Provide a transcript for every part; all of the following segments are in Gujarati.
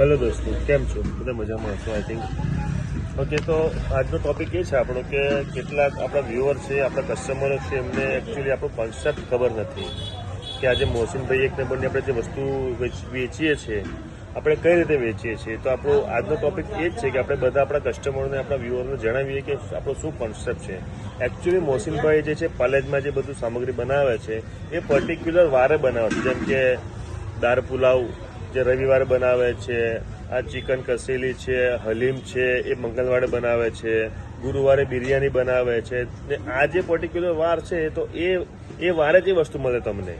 હેલો દોસ્તો, કેમ છો? બધા મજામાં? હશો આઈ થિંક ઓકે તો આજનો ટોપિક એ છે આપણો કે કેટલાક આપણા વ્યુઅર છે, આપણા કસ્ટમરો છે, એમને એકચ્યુઅલી આપણો કોન્સેપ્ટ ખબર નથી કે આજે મોહસિનભાઈ એક નંબરની આપણે જે વસ્તુ વેચ- વેચીએ છીએ આપણે કઈ રીતે વેચીએ છીએ? તો આપણો આજનો ટોપિક એ જ છે કે આપણે બધા આપણા કસ્ટમરોને આપણા વ્યુઅરને જણાવીએ કે આપણો શું કોન્સેપ્ટ છે. એકચ્યુઅલી મોહસિનભાઈ જે છે પાલેજમાં જે બધું સામગ્રી બનાવે છે, એ પર્ટિક્યુલર વારે બનાવે છે. જેમ કે દાળ પુલાવ જે રવિવારે બનાવે છે, આ ચિકન કસેલી છે, હલીમ છે, એ મંગળવારે બનાવે છે, ગુરુવારે બિરયાની બનાવે છે, ને આ જે પર્ટિક્યુલર વાર છે તો એ એ વારે જ એ વસ્તુ મળે તમને.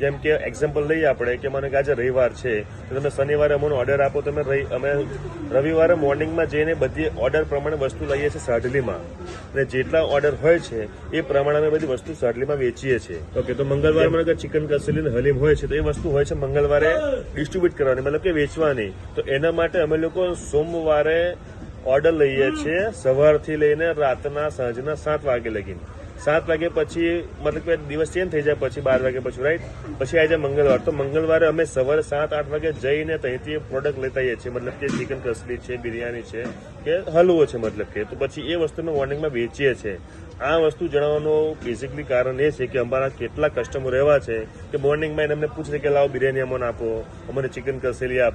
જેમ કે એક્ઝામ્પલ લઈએ આપણે કે મને કે આજે રવિવાર છે, તો તમે શનિવારે અમને ઓર્ડર આપો તમે રહી અમે રવિવારે મોર્નિંગમાં જઈને બધી ઓર્ડર પ્રમાણે વસ્તુ લઈએ છીએ સાડલીમાં. અને જેટલા ઓર્ડર હોય છે એ પ્રમાણે અમે બધી વસ્તુ સાટલીમાં વેચીએ છીએ. ઓકે તો મંગળવારે મને કે ચિકન કસેલી હલીમ હોય છે તો એ વસ્તુ હોય છે મંગળવારે ડિસ્ટ્રીબ્યુટ કરવાની મતલબ કે વેચવાની. તો એના માટે અમે લોકો સોમવારે ઓર્ડર લઈએ છીએ સવારથી લઈને રાતના સાંજના સાત વાગે લગીને. સાત વાગે પછી, મતલબ કે દિવસ ચેન્જ થઈ જાય પછી, બાર વાગે પછી રાઈટ પછી આવી જાય મંગળવાર. તો મંગળવારે અમે સવારે સાત, આઠ વાગે જઈને ત્યાંથી પ્રોડક્ટ લેતા આવીએ છીએ. મતલબ કે ચિકન કસલી છે, બિરયાની છે, કે હલવો છે મતલબ કે. તો પછી એ વસ્તુ અમે મોર્નિંગમાં વેચીએ છીએ. આ વસ્તુ જણાવવાનું બેઝિકલી કારણ એ છે કે અમારા કેટલા કસ્ટમર એવા છે કે મોર્નિંગમાં એને અમને પૂછે કે લાવો બિરયાની અમને આપો, અમને ચિકન કસેલી આપો.